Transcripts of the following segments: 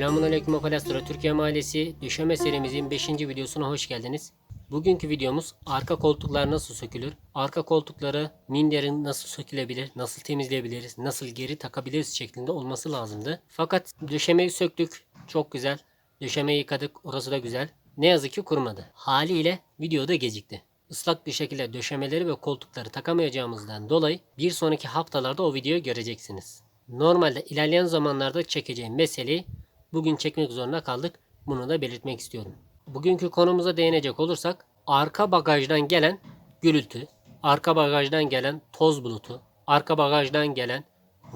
Selamun Aleyküm Apalastra Türkiye Mahallesi döşeme serimizin 5. videosuna hoş geldiniz. Bugünkü videomuz arka koltuklar nasıl sökülür? Arka koltukları minderin nasıl sökülebilir? Nasıl temizleyebiliriz? Nasıl geri takabiliriz şeklinde olması lazımdı. Fakat döşemeyi söktük. Çok güzel. Döşemeyi yıkadık. Orası da güzel. Ne yazık ki kurumadı. Haliyle videoda gecikti. Islak bir şekilde döşemeleri ve koltukları takamayacağımızdan dolayı bir sonraki haftalarda o videoyu göreceksiniz. Normalde ilerleyen zamanlarda çekeceğim meseleyi bugün çekmek zorunda kaldık. Bunu da belirtmek istiyorum. Bugünkü konumuza değinecek olursak arka bagajdan gelen gürültü, arka bagajdan gelen toz bulutu, arka bagajdan gelen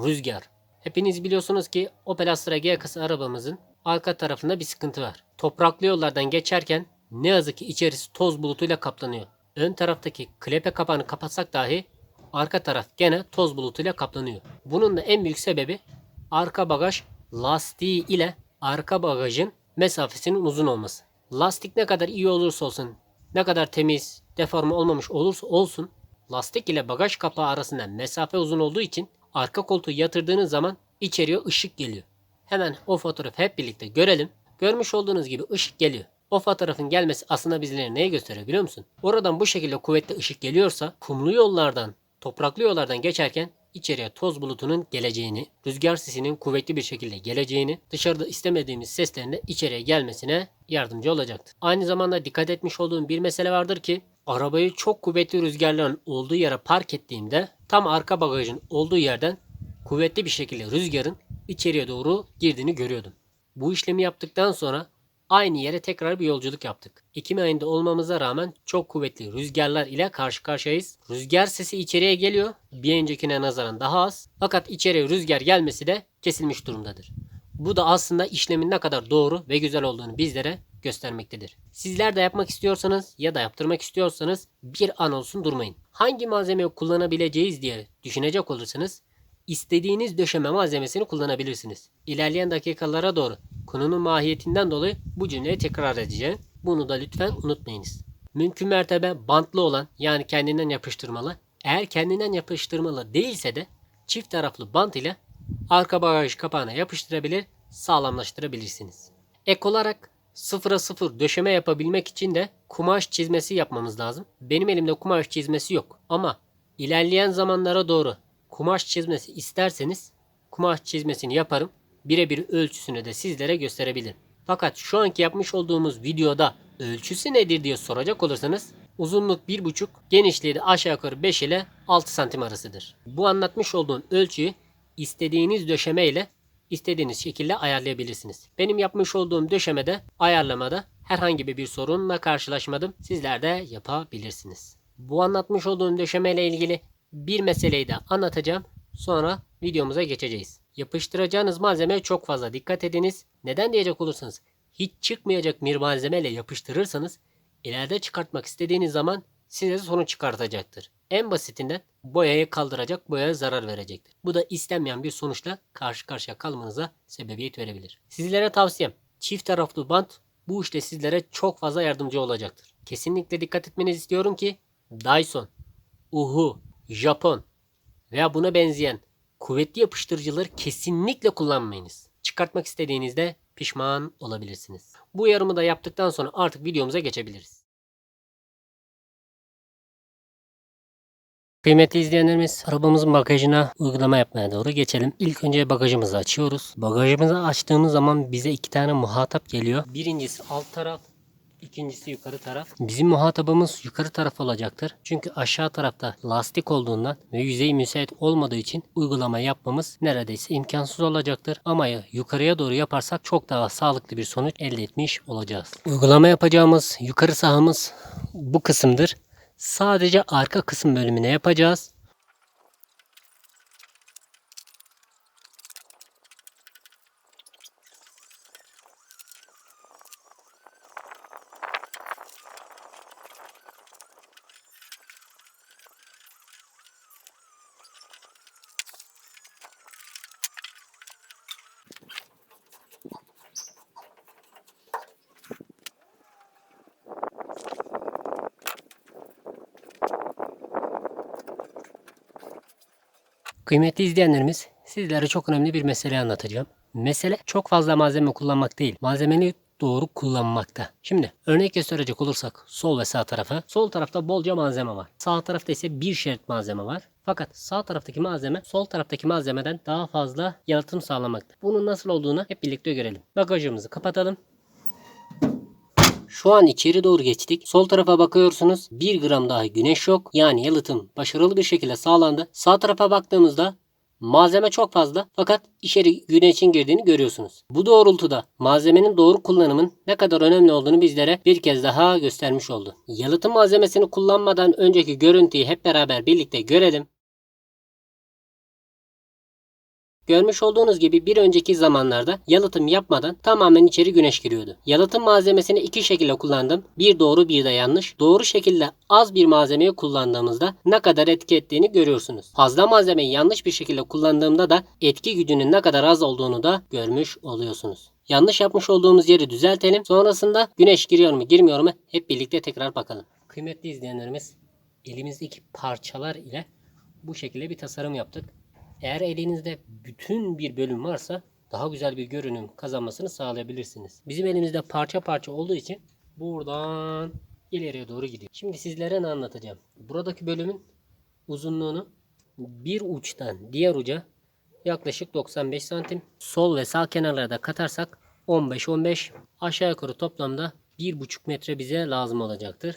rüzgar. Hepiniz biliyorsunuz ki Opel Astra G kasa arabamızın arka tarafında bir sıkıntı var. Topraklı yollardan geçerken ne yazık ki içerisi toz bulutuyla kaplanıyor. Ön taraftaki klepe kapağını kapatsak dahi arka taraf gene toz bulutuyla kaplanıyor. Bunun da en büyük sebebi arka bagaj lastiği ile arka bagajın mesafesinin uzun olması. Lastik ne kadar iyi olursa olsun, ne kadar temiz, deforme olmamış olursa olsun, lastik ile bagaj kapağı arasında mesafe uzun olduğu için arka koltuğu yatırdığınız zaman içeriye ışık geliyor. Hemen o fotoğrafı hep birlikte görelim. Görmüş olduğunuz gibi ışık geliyor. O fotoğrafın gelmesi aslında bizlere neyi gösteriyor biliyor musun? Oradan bu şekilde kuvvetli ışık geliyorsa kumlu yollardan, topraklı yollardan geçerken içeriye toz bulutunun geleceğini, rüzgar sesinin kuvvetli bir şekilde geleceğini, dışarıda istemediğimiz seslerin de içeriye gelmesine yardımcı olacaktır. Aynı zamanda dikkat etmiş olduğum bir mesele vardır ki arabayı çok kuvvetli rüzgarların olduğu yere park ettiğimde tam arka bagajın olduğu yerden kuvvetli bir şekilde rüzgarın içeriye doğru girdiğini görüyordum. Bu işlemi yaptıktan sonra aynı yere tekrar bir yolculuk yaptık. Ekim ayında olmamıza rağmen çok kuvvetli rüzgarlar ile karşı karşıyayız. Rüzgar sesi içeriye geliyor. Bir öncekine nazaran daha az. Fakat içeriye rüzgar gelmesi de kesilmiş durumdadır. Bu da aslında işlemin ne kadar doğru ve güzel olduğunu bizlere göstermektedir. Sizler de yapmak istiyorsanız ya da yaptırmak istiyorsanız bir an olsun durmayın. Hangi malzemeyi kullanabileceğiz diye düşünecek olursanız istediğiniz döşeme malzemesini kullanabilirsiniz. İlerleyen dakikalara doğru konunun mahiyetinden dolayı bu cümleyi tekrar edeceğim. Bunu da lütfen unutmayınız. Mümkün mertebe bantlı olan yani kendinden yapıştırmalı. Eğer kendinden yapıştırmalı değilse de çift taraflı bant ile arka bagaj kapağına yapıştırabilir, sağlamlaştırabilirsiniz. Ek olarak sıfıra sıfır döşeme yapabilmek için de kumaş çizmesi yapmamız lazım. Benim elimde kumaş çizmesi yok ama ilerleyen zamanlara doğru kumaş çizmesi isterseniz kumaş çizmesini yaparım. Birebir ölçüsünü de sizlere gösterebilirim. Fakat şu anki yapmış olduğumuz videoda ölçüsü nedir diye soracak olursanız uzunluk 1,5 genişliği de aşağı yukarı 5 ile 6 santim arasıdır. Bu anlatmış olduğum ölçüyü istediğiniz döşeme ile istediğiniz şekilde ayarlayabilirsiniz. Benim yapmış olduğum döşemede ayarlamada herhangi bir sorunla karşılaşmadım. Sizler de yapabilirsiniz. Bu anlatmış olduğum döşeme ile ilgili bir meseleyi de anlatacağım. Sonra videomuza geçeceğiz. Yapıştıracağınız malzemeye çok fazla dikkat ediniz. Neden diyecek olursanız hiç çıkmayacak bir malzemeyle yapıştırırsanız ileride çıkartmak istediğiniz zaman size sorun çıkartacaktır. En basitinden boyayı kaldıracak, boyaya zarar verecektir. Bu da istenmeyen bir sonuçla karşı karşıya kalmanıza sebebiyet verebilir. Sizlere tavsiyem çift taraflı bant bu işte sizlere çok fazla yardımcı olacaktır. Kesinlikle dikkat etmenizi istiyorum ki Dyson, Uhu, Japon veya buna benzeyen kuvvetli yapıştırıcıları kesinlikle kullanmayınız. Çıkartmak istediğinizde pişman olabilirsiniz. Bu uyarımı da yaptıktan sonra artık videomuza geçebiliriz. Kıymetli izleyenlerimiz arabamızın bagajına uygulama yapmaya doğru geçelim. İlk önce bagajımızı açıyoruz. Bagajımızı açtığımız zaman bize iki tane muhatap geliyor. Birincisi alt taraf, İkincisi yukarı taraf. Bizim muhatabımız yukarı taraf olacaktır. Çünkü aşağı tarafta lastik olduğundan ve yüzey müsait olmadığı için uygulama yapmamız neredeyse imkansız olacaktır. Ama yukarıya doğru yaparsak çok daha sağlıklı bir sonuç elde etmiş olacağız. Uygulama yapacağımız yukarı sahamız bu kısımdır. Sadece arka kısım bölümüne yapacağız. Kıymetli izleyenlerimiz, sizlere çok önemli bir mesele anlatacağım. Mesele çok fazla malzeme kullanmak değil. Malzemeni doğru kullanmakta. Şimdi örnek gösterecek olursak sol ve sağ tarafa. Sol tarafta bolca malzeme var. Sağ tarafta ise bir şerit malzeme var. Fakat sağ taraftaki malzeme sol taraftaki malzemeden daha fazla yalıtım sağlamakta. Bunun nasıl olduğunu hep birlikte görelim. Bagajımızı kapatalım. Şu an içeri doğru geçtik. Sol tarafa bakıyorsunuz. 1 gram daha güneş yok. Yani yalıtım başarılı bir şekilde sağlandı. Sağ tarafa baktığımızda malzeme çok fazla fakat içeri güneşin girdiğini görüyorsunuz. Bu doğrultuda malzemenin doğru kullanımın ne kadar önemli olduğunu bizlere bir kez daha göstermiş oldu. Yalıtım malzemesini kullanmadan önceki görüntüyü hep beraber birlikte görelim. Görmüş olduğunuz gibi bir önceki zamanlarda yalıtım yapmadan tamamen içeri güneş giriyordu. Yalıtım malzemesini iki şekilde kullandım. Bir doğru bir de yanlış. Doğru şekilde az bir malzemeyi kullandığımızda ne kadar etki ettiğini görüyorsunuz. Fazla malzemeyi yanlış bir şekilde kullandığımda da etki gücünün ne kadar az olduğunu da görmüş oluyorsunuz. Yanlış yapmış olduğumuz yeri düzeltelim. Sonrasında güneş giriyor mu girmiyor mu hep birlikte tekrar bakalım. Kıymetli izleyenlerimiz elimizdeki parçalar ile bu şekilde bir tasarım yaptık. Eğer elinizde bütün bir bölüm varsa daha güzel bir görünüm kazanmasını sağlayabilirsiniz. Bizim elimizde parça parça olduğu için buradan ileriye doğru gidiyor. Şimdi sizlere ne anlatacağım? Buradaki bölümün uzunluğunu bir uçtan diğer uca yaklaşık 95 santim. Sol ve sağ kenarlara da katarsak 15-15 aşağı yukarı toplamda 1,5 metre bize lazım olacaktır.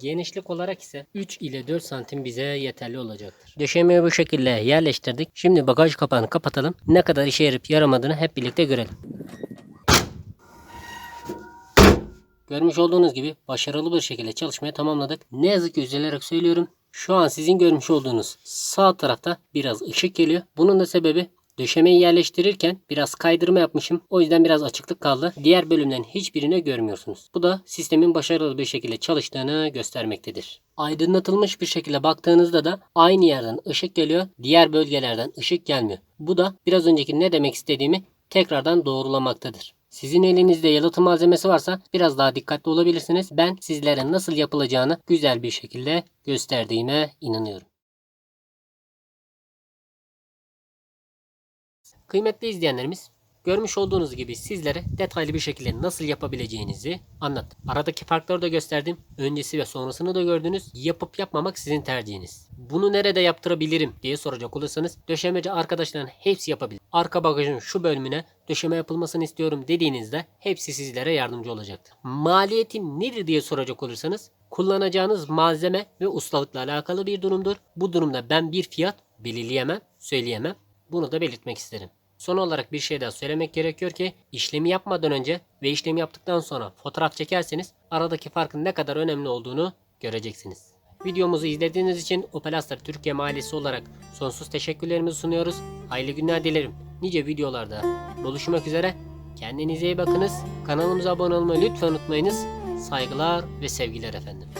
Genişlik olarak ise 3 ile 4 santim bize yeterli olacaktır. Döşemeyi bu şekilde yerleştirdik. Şimdi bagaj kapağını kapatalım. Ne kadar işe yarayıp yaramadığını hep birlikte görelim. Görmüş olduğunuz gibi başarılı bir şekilde çalışmayı tamamladık. Ne yazık ki üzülerek söylüyorum. Şu an sizin görmüş olduğunuz sağ tarafta biraz ışık geliyor. Bunun da sebebi döşemeyi yerleştirirken biraz kaydırma yapmışım. O yüzden biraz açıklık kaldı. Diğer bölümden hiçbirini görmüyorsunuz. Bu da sistemin başarılı bir şekilde çalıştığını göstermektedir. Aydınlatılmış bir şekilde baktığınızda da aynı yerden ışık geliyor. Diğer bölgelerden ışık gelmiyor. Bu da biraz önceki ne demek istediğimi tekrardan doğrulamaktadır. Sizin elinizde yalıtım malzemesi varsa biraz daha dikkatli olabilirsiniz. Ben sizlere nasıl yapılacağını güzel bir şekilde gösterdiğime inanıyorum. Kıymetli izleyenlerimiz, görmüş olduğunuz gibi sizlere detaylı bir şekilde nasıl yapabileceğinizi anlattım. Aradaki farkları da gösterdim. Öncesi ve sonrasını da gördünüz. Yapıp yapmamak sizin tercihiniz. Bunu nerede yaptırabilirim diye soracak olursanız döşemeci arkadaşların hepsi yapabilir. Arka bagajın şu bölümüne döşeme yapılmasını istiyorum dediğinizde hepsi sizlere yardımcı olacaktır. Maliyeti nedir diye soracak olursanız kullanacağınız malzeme ve ustalıkla alakalı bir durumdur. Bu durumda ben bir fiyat belirleyemem, söyleyemem. Bunu da belirtmek isterim. Son olarak bir şey daha söylemek gerekiyor ki işlemi yapmadan önce ve işlemi yaptıktan sonra fotoğraf çekerseniz aradaki farkın ne kadar önemli olduğunu göreceksiniz. Videomuzu izlediğiniz için Opel Türkiye Mahallesi olarak sonsuz teşekkürlerimizi sunuyoruz. Hayırlı günler dilerim. Nice videolarda buluşmak üzere. Kendinize iyi bakınız. Kanalımıza abone olmayı lütfen unutmayınız. Saygılar ve sevgiler efendim.